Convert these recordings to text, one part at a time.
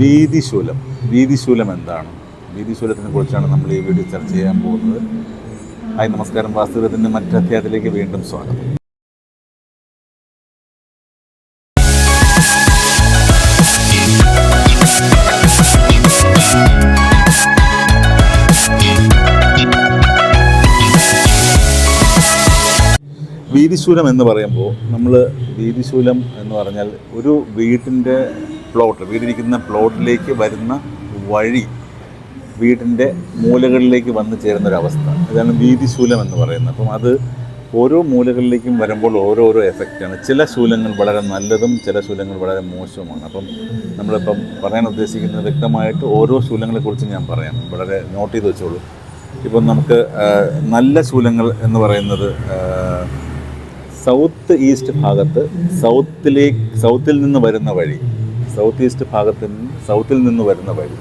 വീതിശൂലം. വീതിശൂലം എന്താണ്? വീതിശൂലത്തിനെ കുറിച്ചാണ് നമ്മൾ ഈ വീഡിയോ ചർച്ച ചെയ്യാൻ പോകുന്നത്. ഹായ് നമസ്കാരം. വാസ്തുവിധത്തിന്റെ മറ്റധ്യായത്തിലേക്ക് വീണ്ടും സ്വാഗതം. വീതിശൂലം എന്ന് പറയുമ്പോൾ നമ്മൾ വീതിശൂലം എന്ന് പറഞ്ഞാൽ ഒരു വീട്ടിന്റെ പ്ലോട്ട് വീടിരിക്കുന്ന പ്ലോട്ടിലേക്ക് വരുന്ന വഴി വീടിന്റെ മൂലകളിലേക്ക് വന്നു ചേരുന്നൊരവസ്ഥ. ഇതാണ് വീതിശൂലം എന്ന് പറയുന്നത്. അപ്പം അത് ഓരോ മൂലകളിലേക്കും വരുമ്പോൾ ഓരോരോ എഫക്റ്റാണ്. ചില ശൂലങ്ങൾ വളരെ നല്ലതും ചില ശൂലങ്ങൾ വളരെ മോശവുമാണ്. അപ്പം നമ്മളിപ്പം പറയാൻ ഉദ്ദേശിക്കുന്നത് വ്യക്തമായിട്ട് ഓരോ ശൂലങ്ങളെക്കുറിച്ച് ഞാൻ പറയാം. വളരെ നോട്ട് ചെയ്ത് വെച്ചോളൂ. ഇപ്പം നമുക്ക് നല്ല ശൂലങ്ങൾ എന്ന് പറയുന്നത് സൗത്ത് ഈസ്റ്റ് ഭാഗത്ത് സൗത്തിലേക്ക് സൗത്തിൽ നിന്ന് വരുന്ന വഴി സൗത്ത് ഈസ്റ്റ് ഭാഗത്ത് സൗത്തിൽ നിന്ന് വരുന്ന വഴി.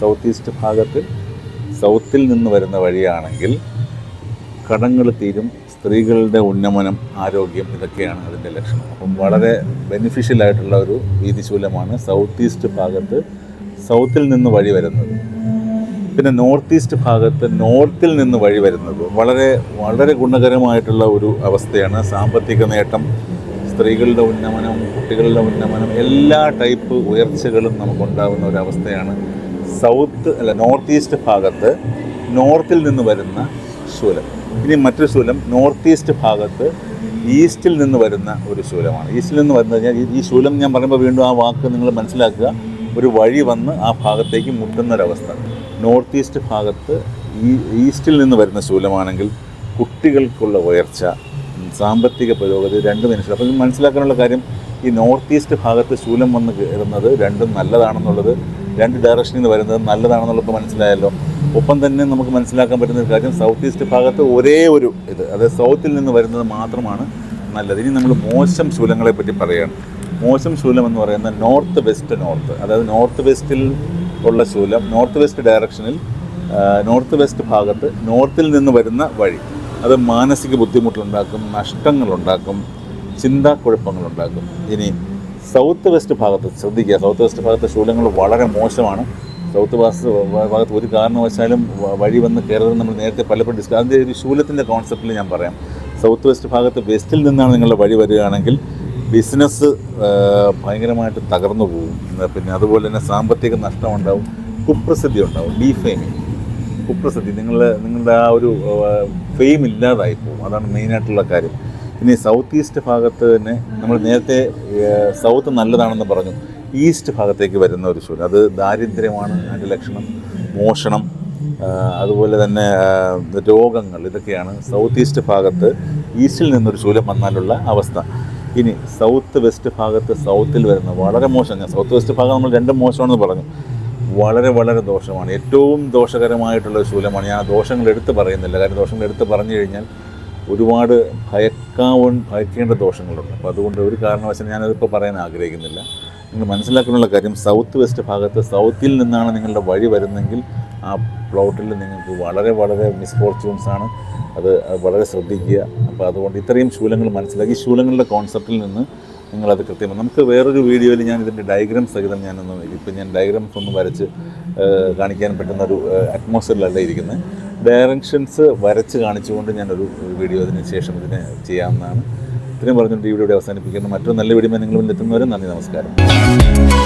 സൗത്ത് ഈസ്റ്റ് ഭാഗത്ത് സൗത്തിൽ നിന്ന് വരുന്ന വഴിയാണെങ്കിൽ കടങ്ങൾ തീരും സ്ത്രീകളുടെ ഉന്നമനം ആരോഗ്യം ഇതൊക്കെയാണ് അതിന്റെ ലക്ഷണം. അപ്പം വളരെ ബെനിഫിഷ്യൽ ആയിട്ടുള്ള ഒരു വീതിശൂലമാണ് സൗത്ത് ഈസ്റ്റ് ഭാഗത്ത് സൗത്തിൽ നിന്ന് വഴി വരുന്നത്. പിന്നെ നോർത്ത് ഈസ്റ്റ് ഭാഗത്ത് നോർത്തിൽ നിന്ന് വഴി വരുന്നത് വളരെ വളരെ ഗുണകരമായിട്ടുള്ള ഒരു അവസ്ഥയാണ് സാമ്പത്തിക നേട്ടം സ്ത്രീകളുടെ ഉന്നമനം കുട്ടികളുടെ ഉന്നമനം എല്ലാ ടൈപ്പ് ഉയർച്ചകളും നമുക്കുണ്ടാകുന്ന ഒരവസ്ഥയാണ് സൗത്ത് അല്ല നോർത്ത് ഈസ്റ്റ് ഭാഗത്ത് നോർത്തിൽ നിന്ന് വരുന്ന ശൂലം. ഇനി മറ്റൊരു ശൂലം നോർത്ത് ഈസ്റ്റ് ഭാഗത്ത് ഈസ്റ്റിൽ നിന്ന് വരുന്ന ഒരു ശൂലമാണ്. ഈസ്റ്റിൽ നിന്ന് വരുന്നത് കഴിഞ്ഞാൽ ഈ- ശൂലം ഞാൻ പറയുമ്പോൾ വീണ്ടും ആ വാക്ക് നിങ്ങൾ മനസ്സിലാക്കുക. ഒരു വഴി വന്ന് ആ ഭാഗത്തേക്ക് മുട്ടുന്നൊരവസ്ഥ. നോർത്ത് ഈസ്റ്റ് ഭാഗത്ത് ഈ ഈസ്റ്റിൽ നിന്ന് വരുന്ന ശൂലമാണെങ്കിൽ കുട്ടികൾക്കുള്ള ഉയർച്ച സാമ്പത്തിക പുരോഗതി രണ്ടും മനസ്സിലാക്കും അപ്പോൾ മനസ്സിലാക്കാനുള്ള കാര്യം ഈ നോർത്ത് ഈസ്റ്റ് ഭാഗത്ത് ശൂലം വന്ന് കയറുന്നത് രണ്ടും നല്ലതാണെന്നുള്ളത് രണ്ട് ഡയറക്ഷനിൽ നിന്ന് വരുന്നത് നല്ലതാണെന്നുള്ളത് മനസ്സിലായല്ലോ. ഒപ്പം തന്നെ നമുക്ക് മനസ്സിലാക്കാൻ പറ്റുന്ന ഒരു കാര്യം സൗത്ത് ഈസ്റ്റ് ഭാഗത്ത് ഒരേ ഒരു ഇത് അതായത് സൗത്തിൽ നിന്ന് വരുന്നത് മാത്രമാണ് നല്ലത്. ഇനി നമ്മൾ മോശം ശൂലങ്ങളെ പറ്റി പറയുകയാണ് മോശം ശൂലം എന്ന് പറയുന്നത് നോർത്ത് വെസ്റ്റ് നോർത്ത് അതായത് നോർത്ത് വെസ്റ്റിൽ ഉള്ള ശൂലം നോർത്ത് വെസ്റ്റ് ഡയറക്ഷനിൽ നോർത്ത് വെസ്റ്റ് ഭാഗത്ത് നോർത്തിൽ നിന്ന് വരുന്ന വഴി. അത് മാനസിക ബുദ്ധിമുട്ടുണ്ടാക്കും നഷ്ടങ്ങളുണ്ടാക്കും ചിന്താക്കുഴപ്പങ്ങളുണ്ടാക്കും. ഇനി സൗത്ത് വെസ്റ്റ് ഭാഗത്ത് ശ്രദ്ധിക്കുക. സൗത്ത് വെസ്റ്റ് ഭാഗത്തെ ശൂലങ്ങൾ വളരെ മോശമാണ്. സൗത്ത് വാസ് ഭാഗത്ത് ഒരു കാരണവശാലും വഴി വന്ന് കയറുന്നത് നമ്മൾ നേരത്തെ പലപ്പോഴും ഡിസ്കസ് അതിന്റെ ഒരു ശൂലത്തിന്റെ കോൺസെപ്റ്റിൽ ഞാൻ പറയാം. സൗത്ത് വെസ്റ്റ് ഭാഗത്ത് വെസ്റ്റിൽ നിന്നാണ് നിങ്ങളുടെ വഴി വരികയാണെങ്കിൽ ബിസിനസ് ഭയങ്കരമായിട്ട് തകർന്നു പോകും. പിന്നെ അതുപോലെ തന്നെ സാമ്പത്തിക നഷ്ടം ഉണ്ടാവും കുപ്രസിദ്ധി ഉണ്ടാവും ഡീഫെയിമിങ് കുപ്രസിദ്ധി. നിങ്ങൾ നിങ്ങളുടെ ആ ഒരു ഫെയിം ഇല്ലാതായി പോകും. അതാണ് മെയിനായിട്ടുള്ള കാര്യം. ഇനി സൗത്ത് ഈസ്റ്റ് ഭാഗത്ത് തന്നെ നമ്മൾ നേരത്തെ സൗത്ത് നല്ലതാണെന്ന് പറഞ്ഞു. ഈസ്റ്റ് ഭാഗത്തേക്ക് വരുന്ന ഒരു ശൂന്യം അത് ദാരിദ്ര്യമാണ് അതിന്റെ ലക്ഷണം മോഷണം അതുപോലെ തന്നെ രോഗങ്ങൾ ഇതൊക്കെയാണ് സൗത്ത് ഈസ്റ്റ് ഭാഗത്ത് ഈസ്റ്റിൽ നിന്നൊരു ശൂലം വന്നാലുള്ള അവസ്ഥ. ഇനി സൗത്ത് വെസ്റ്റ് ഭാഗത്ത് സൗത്തിൽ വരുന്ന വളരെ മോശം. ഞാൻ സൗത്ത് വെസ്റ്റ് ഭാഗം നമ്മൾ രണ്ടും മോശമാണെന്ന് പറഞ്ഞു. വളരെ വളരെ ദോഷമാണ്. ഏറ്റവും ദോഷകരമായിട്ടുള്ള ശൂലമാണ്. ഞാൻ ദോഷങ്ങൾ എടുത്ത് പറയുന്നില്ല. കാരണം ദോഷങ്ങൾ എടുത്ത് പറഞ്ഞു കഴിഞ്ഞാൽ ഒരുപാട് ഭയക്കാവൻ ഭയക്കേണ്ട ദോഷങ്ങളുണ്ട്. അപ്പോൾ അതുകൊണ്ട് ഒരു കാരണവശാലും ഞാനതിപ്പോൾ പറയാൻ ആഗ്രഹിക്കുന്നില്ല. നിങ്ങൾ മനസ്സിലാക്കാനുള്ള കാര്യം സൗത്ത് വെസ്റ്റ് ഭാഗത്ത് സൗത്തിൽ നിന്നാണ് നിങ്ങളുടെ വഴി വരുന്നെങ്കിൽ ആ പ്ലോട്ടിൽ നിങ്ങൾക്ക് വളരെ വളരെ മിസ്ഫോർച്യൂൺസ് ആണ്. അത് വളരെ ശ്രദ്ധിക്കുക. അപ്പോൾ അതുകൊണ്ട് ഇത്രയും ശൂലങ്ങൾ മനസ്സിലാക്കി. ശൂലങ്ങളുടെ കോൺസെപ്റ്റിൽ നിന്ന് നിങ്ങളത് കൃത്യമായി നമുക്ക് വേറൊരു വീഡിയോയിൽ ഞാൻ ഇതിന്റെ ഡയഗ്രാം സഹിതം ഞാനൊന്ന് ഇപ്പം ഞാൻ ഡയഗ്രാംസ് ഒന്ന് വരച്ച് കാണിക്കാൻ പറ്റുന്ന ഒരു അറ്റ്മോസ്ഫിയറിലല്ല ഇരിക്കുന്നത് ഡയറക്ഷൻസ് വരച്ച് കാണിച്ചുകൊണ്ട് ഞാനൊരു വീഡിയോ അതിന് ശേഷം ഇതിനെ ചെയ്യാവുന്നതാണ്. ഇത്രയും പറഞ്ഞുകൊണ്ട് ഈ വീഡിയോ അവസാനിപ്പിക്കുന്നു. മറ്റൊരു നല്ല വീഡിയോ നിങ്ങൾ മുന്നിൽ എത്തുന്നവരും നന്ദി നമസ്കാരം.